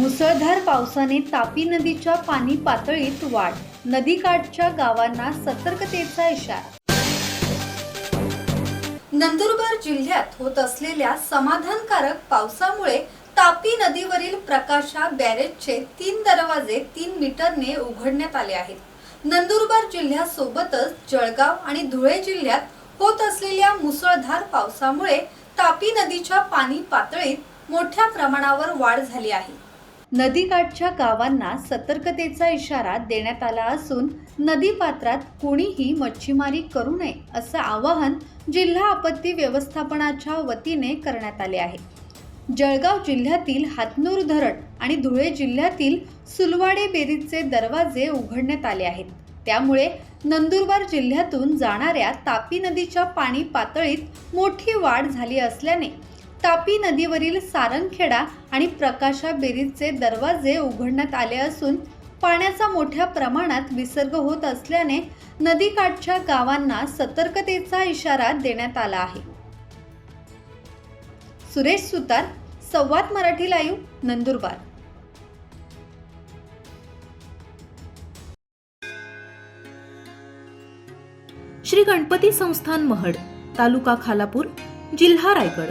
मुसळधार पावसाने तापी नदीच्या पाणी पातळीत वाढ. नदीकाठच्या गावांना सतर्कतेचा इशारा. नंदुरबार जिल्ह्यात होत असलेल्या समाधानकारक पावसामुळे तापी नदीवरील प्रकाशा बॅरेजचे तीन दरवाजे तीन मीटरने उघडण्यात आले आहेत. नंदुरबार जिल्ह्यासोबतच जळगाव आणि धुळे जिल्ह्यात होत असलेल्या मुसळधार पावसामुळे तापी नदीच्या पाणी पातळीत मोठ्या प्रमाणावर वाढ झाली आहे. नदीकाठच्या गावांना सतर्कतेचा इशारा देण्यात आला असून नदीपात्रात कोणीही मच्छीमारी करू नये असं आवाहन जिल्हा आपत्ती व्यवस्थापनाच्या वतीने करण्यात आले आहे. जळगाव जिल्ह्यातील हातनूर धरण आणि धुळे जिल्ह्यातील सुलवाडे बेरीजचे दरवाजे उघडण्यात आले आहेत. त्यामुळे नंदुरबार जिल्ह्यातून जाणाऱ्या तापी नदीच्या पाणी पातळीत मोठी वाढ झाली असल्याने तापी नदीवरील सारंगखेडा आणि प्रकाशा बेरीजचे दरवाजे उघडण्यात आले असून पाण्याचा मोठ्या प्रमाणात विसर्ग होत असल्याने नदीकाठच्या गावांना सतर्कतेचा इशारा देण्यात आला आहे. सुरेश सुतार संवाद मराठी लाईव्ह नंदुरबार. श्री गणपती संस्थान महड तालुका खालापूर जिल्हा रायगड.